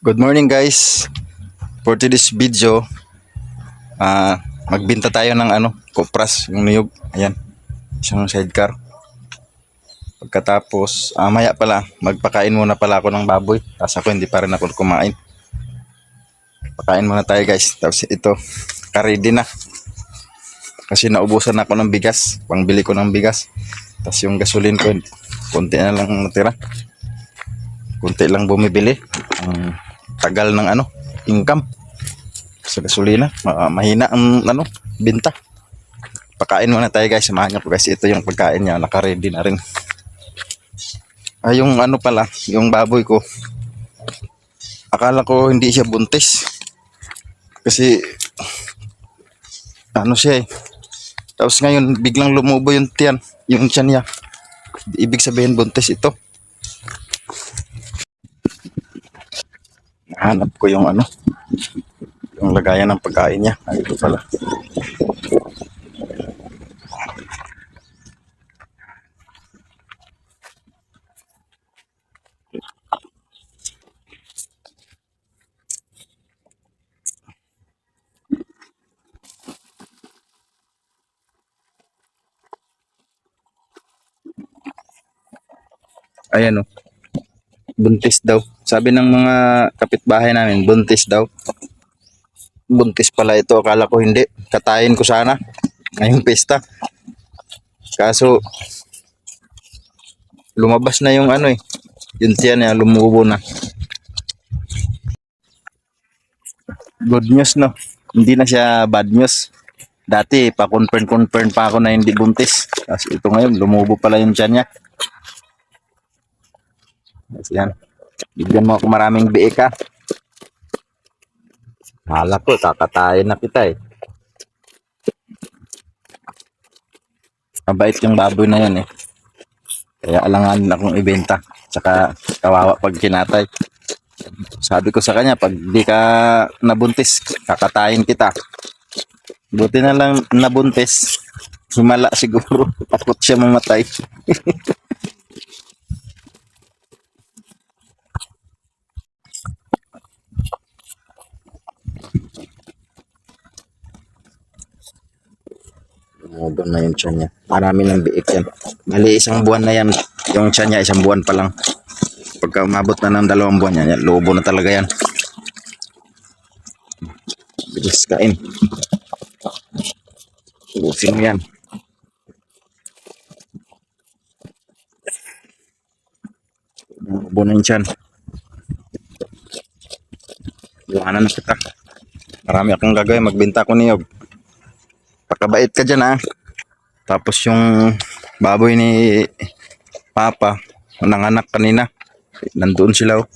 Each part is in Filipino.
Good morning guys. For today's video, ah magbenta tayo ng ano, kopras, yung niyog. Ayan. Isang sidecar. Pagkatapos, ah, maya pala, magpakain muna pala ako ng baboy. Tapos ako hindi pa rin ako kumain. Pakain muna tayo guys. Tapos ito, karedy na. Kasi naubusan ako ng bigas. Pangbili ko ng bigas. Tapos yung gasolin ko, konti na lang natira. Konti lang bumibili. Ang tagal ng ano, income sa gasolina. Ma- mahina ang ano, binta. Pakain muna tayo guys. Samahan niyo po guys. Ito yung pagkain niya. Naka-ready na rin. Ay, yung ano pala, yung baboy ko. Akala ko hindi siya buntis. Kasi, ano siya eh. Tapos ngayon, biglang lumubo yung tiyan, yung tiyan niya. Ibig sabihin buntis ito. Hanap ko yung ano, yung lagayan ng pagkain niya. Ay, ito pala. Ayan o. Buntis daw. Sabi ng mga kapitbahay namin, buntis daw. Buntis pala ito. Akala ko hindi. Katayin ko sana. Ngayong pesta. Kaso, lumabas na yung ano eh. Yung tiyan niya, lumubo na. Good news no. Hindi na siya bad news. Dati, pa-confirm-confirm pa ako na hindi buntis. Tapos ito ngayon, lumubo pala yung tiyan niya. Yan. Bigyan mo ako maraming biik ha. Hala ko, kakatayin na kita eh. Mabait yung baboy na yan eh. Kaya alangan akong ibenta. Tsaka kawawa pag kinatay. Sabi ko sa kanya, pag di ka nabuntis, kakatayin kita. Buti na lang nabuntis. Himala siguro. Takot siya mamatay. Doon na yung tiyan niya. Marami ng biik yan. Mali isang buwan na yan. Yung tiyan niya, isang buwan pa lang. Pagka umabot na ng dalawang buwan yan, yan lobo na talaga yan. Bilis kain. Ubusin mo yan. Ubo na yung tiyan. Iwanan na kita. Marami akong gagawin. Magbenta ko niyog. Pakabait ka dyan ha. Tapos yung baboy ni Papa, nanganak kanina. Nandoon sila oh.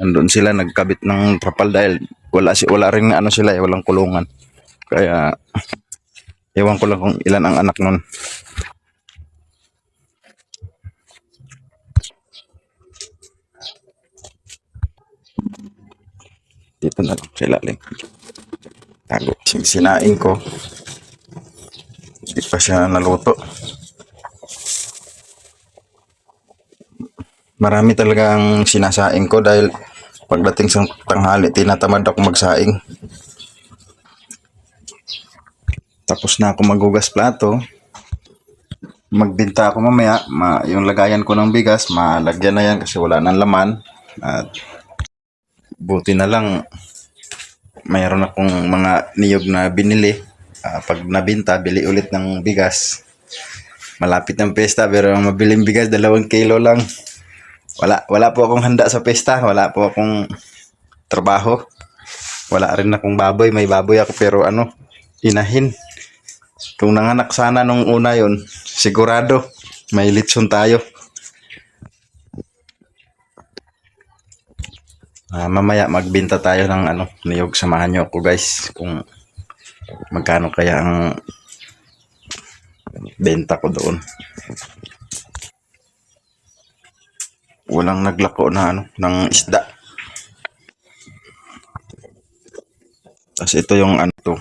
Nandoon sila nagkabit ng trapal dahil wala si wala rin ano sila eh, walang kulungan. Kaya ewan ko lang kung ilan ang anak nun. Dito na lang sa ilalim. Tago. Sinain ko. Hindi pa siya naluto. Marami talaga ang sinasaing ko dahil pagdating sa tanghali, tinatamad ako magsaing. Tapos na ako magugas plato. Magbinta ako mamaya. Ma, yung lagayan ko ng bigas, malagyan na yan kasi wala nang laman. At buti na lang mayroon akong mga niyog na binili. Ah, pag nabinta, bili ulit ng bigas. Malapit ng pesta pero ang mabiling bigas, dalawang kilo lang. Wala, wala po akong handa sa pesta. Wala po akong trabaho. Wala rin akong baboy. May baboy ako pero ano, inahin. Kung nanganak sana nung una yon sigurado may litson tayo. Ah, mamaya magbenta tayo ng ano, niyog. Samahan niyo ako guys kung magkano kaya ang benta ko doon. Walang naglako na ano, ng isda. Tapos ito yung ano to.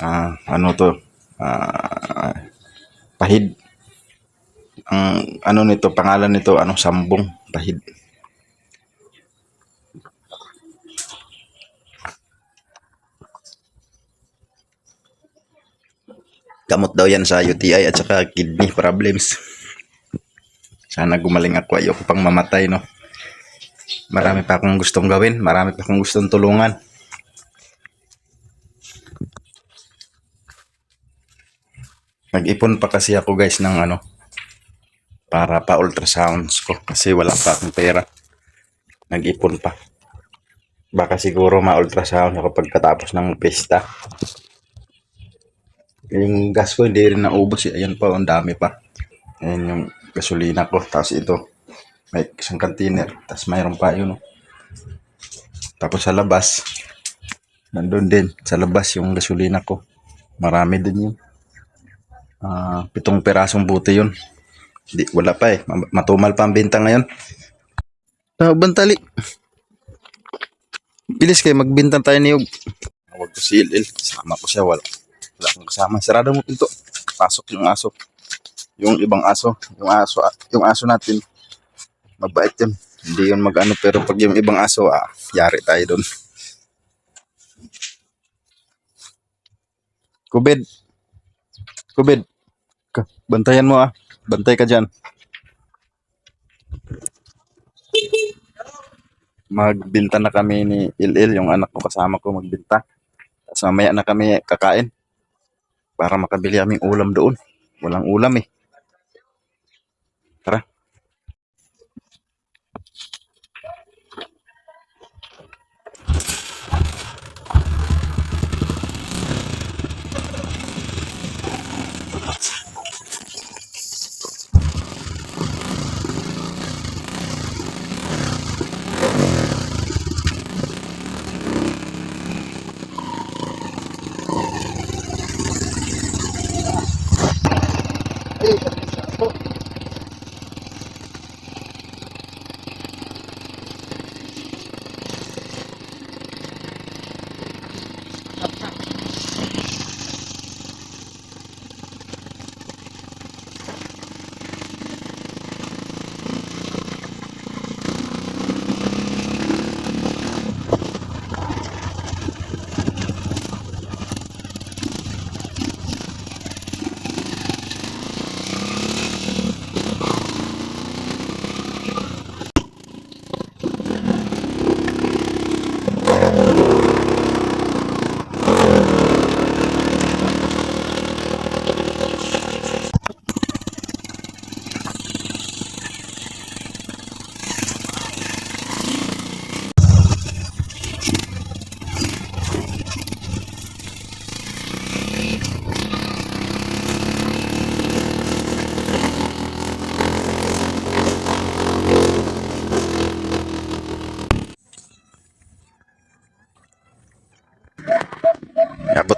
Ah, ano to? Ah, pahid. Ang ano nito, pangalan nito, ano, sambong, pahid. Gamot daw yan sa UTI at saka kidney problems. Sana gumaling ako. Ayoko pang mamatay, no? Marami pa akong gustong gawin. Marami pa akong gustong tulungan. Nag-ipon pa kasi ako guys ng ano para pa ultrasounds ko kasi wala pa akong pera. Nag-ipon pa. Baka siguro ma-ultrasound ako pagkatapos ng pesta. Yung gas ko hindi rin naubos. eh. Ayan pa, ang dami pa. Ayan yung gasolina ko. Tapos ito, may isang container. Tapos mayroon pa yun. oh. Tapos sa labas, nandun din. Sa labas yung gasolina ko. Marami din yun. Ah, pitong perasong buti yun. Di, wala pa eh. Ma- Matumal pa ang benta ngayon. Ah, bantali. Bilis kayo, magbintan tayo niyog. Huwag ko si Il. Kasama ko siya. Wala. Wala akong kasama. Sarado mo pinto. Pasok yung aso. Yung ibang aso. Yung aso, yung aso natin. Mabait yun. Hindi yun mag-ano. Pero pag yung ibang aso, ah, yari tayo doon. Kubid. Kubid. Bantayan mo ah. Bantay ka dyan. Magbinta na kami ni Ilil, yung anak ko kasama ko magbinta. Tapos mamaya na kami kakain. Para makabili aming ulam doon. Walang ulam eh.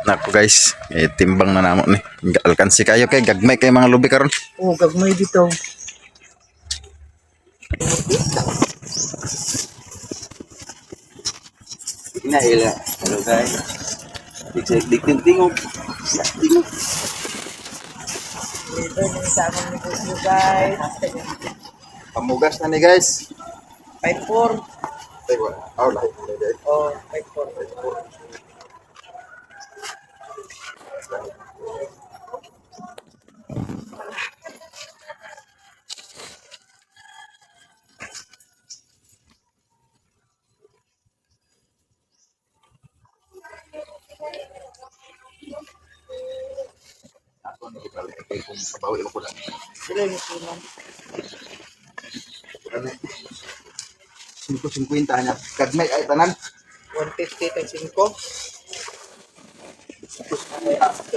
Abot na ako guys. Eh, timbang na namo ni. Alkansi kayo kay gagmay kay mga lubi karon. Oo, gagmay dito. Inaila. Hello guys. Dikdik dikdik tingog. Tingog. Dito yung sa aming negosyo guys. Pamugas na ni guys. 5-4. Ay, wala. Oh, lahat na guys. Oh, 5-4. Na ipalay kay kung kabawi ko lang. Sila yung kinan. Ano? 550 niya. Gagmay ay tanan. 150 times 5.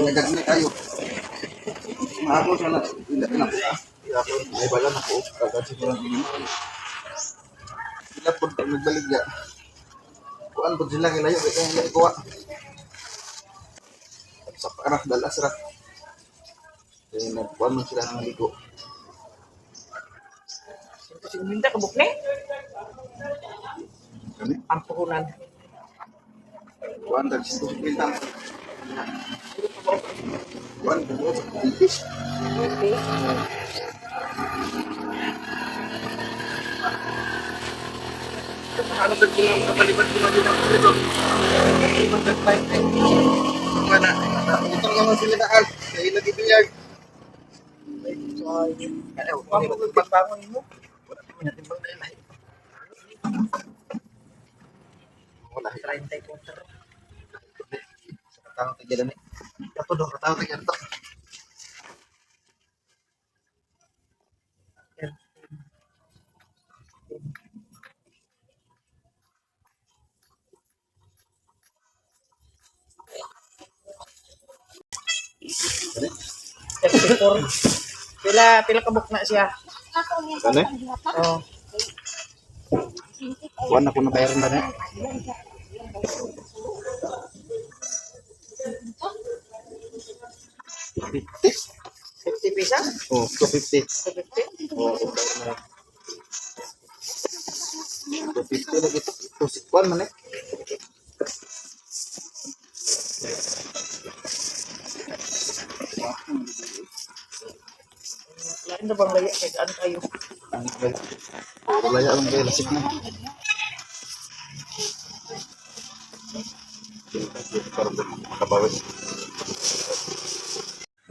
Nagagmay kayo. Maako siya na. Ila na ko. May bala na ko. Kagasi ko lang ini. Ila po nagbalik ya. Kuan po sila kilayo. Kaya hindi ko. Sa parah dalas ra. Kaya nagkuhan mo sila ng ligo. Kasi uminda ka bukne. Kami? Ang puhunan. Kuan tag 550. Kuan po. Tipis. Okay. Ano ba kung kapaliban ko na din ako dito? Mag-5 Mana, utang naman sila daan. Kaya lagi biyag. Ano, pagbangon mo. Wala naman natin bang dahil. Wala. 30 kontra. Sa katawang tigil na. Ito do, katawang tigil ito. Pila, pila kabuk na siya. Ano eh? Oh. Kuhan ako na bayaran ba na? Fifty? 50 pisa? Oh, 250. 50? Oh, bayaran na. 250 lagi ito. 261 man eh. Na bang laya? Kaya ano kayo? Ano ba? Wala lang? Lasik na. Makabawi.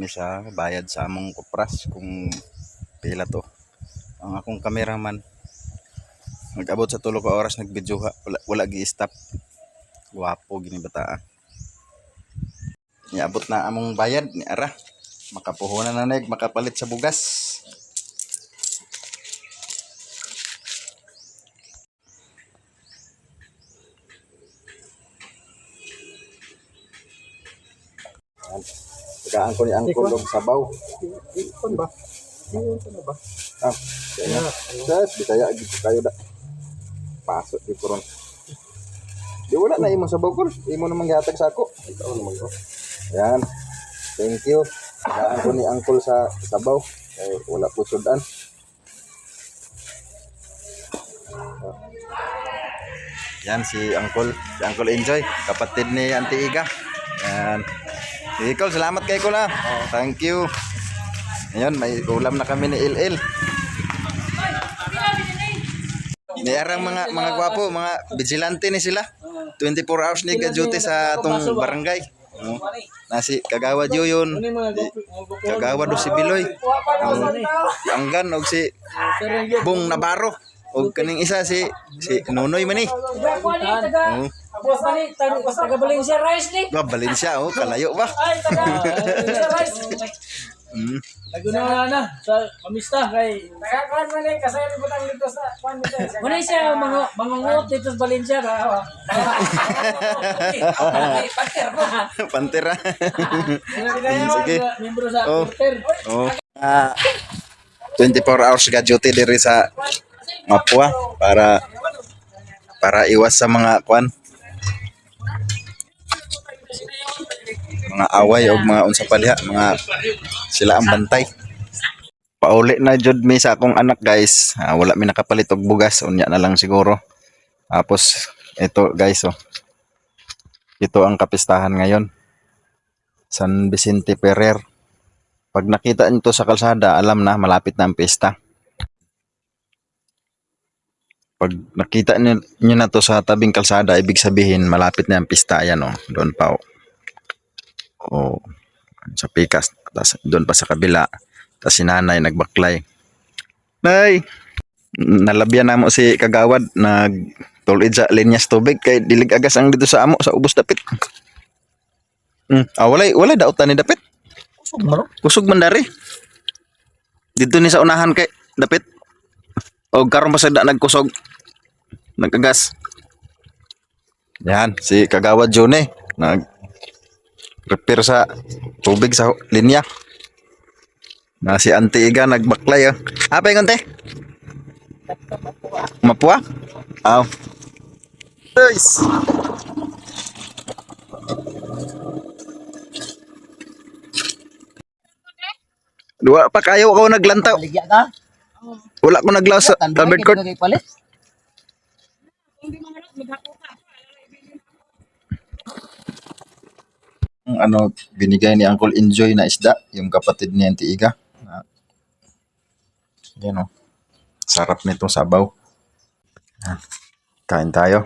Misa, bayad sa among kupras kung pila to. Ang akong kameraman, nag-abot sa tulo ka oras nagbidyoha, wala, wala gi-stop. Guwapo, gini bataa. Niabot na among bayad, ni Ara. Makapuhunan na nag, makapalit sa bugas. Tagaan ko ni Angkol og sabaw. Ikon ba? Ikon ba? Ah, kaya. Sas, bitaya gid kayo da. Pasok di kuron. Di wala na imong sabaw ko. Imo na manghatag sa ako. Ikaw naman ko. Yan. Thank you. Tagaan ko ni Angkol sa sabaw. Kay wala po sudan. Yan si Angkol, si Angkol Enjoy, kapatid ni Auntie Iga. Yan. Ikaw, salamat kay ko na. Thank you. Ngayon, may ulam na kami ni Il-Il. Niyarang mga mga gwapo, mga vigilante ni sila. 24 hours ni duty sa atong barangay. Oh. Nasi kagawad yo yun. Kagawad do si Biloy. Ang Anggan og si Bong Navarro. Og kaning isa si si Nonoy man ni. Oh. Tapos pa ni, taga taga Valencia Rice ni. Ba Valencia oh, kalayo ba? Ay, taga Valencia Rice. Mm. Na sa pamista kay Taga kuan man ni kasi butang dito sa kuan dito. Muna siya mga mangungot dito sa Valencia ra. Pater ko. Pantera. Sige. Sige. Membro sa Oh. Oh. Ah, 24 hours ka duty diri sa Mapua para para iwas sa mga kwan. Mga away o mga unsa pa diha mga sila ang bantay. Pauli na jud mi sa akong anak guys. Ah, wala mi nakapalit og bugas unya na lang siguro. Tapos ito guys oh. Ito ang kapistahan ngayon. San Vicente Ferrer. Pag nakita nito sa kalsada, alam na malapit na ang pista. Pag nakita niyo, niyo na to sa tabing kalsada, ibig sabihin malapit na ang pista. Ayan o, doon pa o. O, sa pikas. Tas, doon pa sa kabila. Tapos si nanay nagbaklay. Nay! Nalabyan na mo si Kagawad. Nag tulid sa linyas tubig. Kay dilig agas ang dito sa amo sa ubos dapit. Hmm. Ah, walay, walay daotan ni dapit. Kusog man dari. Dito ni sa unahan kay dapit. O karon pa sa da nagkusog. Nagagas. Yan, si Kagawad Jone nag repair sa tubig sa linya. Na si Auntie Iga nagbaklay. Oh. Apa yung ante? Mapua? Aw. Nice. Dua pa kayo ako naglantaw. Baligya ka? Wala ko naglaw sa covered court. Ang ano binigay ni Uncle Enjoy na isda, yung kapatid ni Auntie Iga. Yan o. Sarap nitong sabaw. Ah, Kain tayo.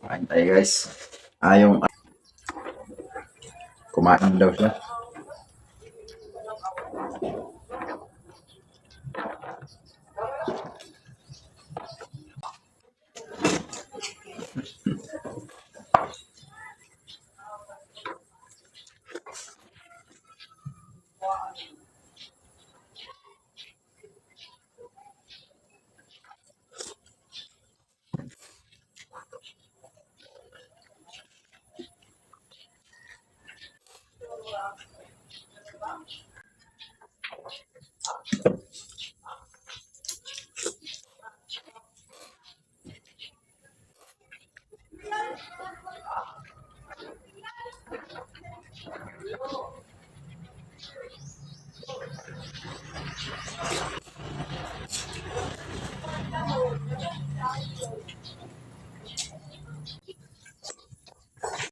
Kain tayo guys. Ah, yung... Kumain daw siya.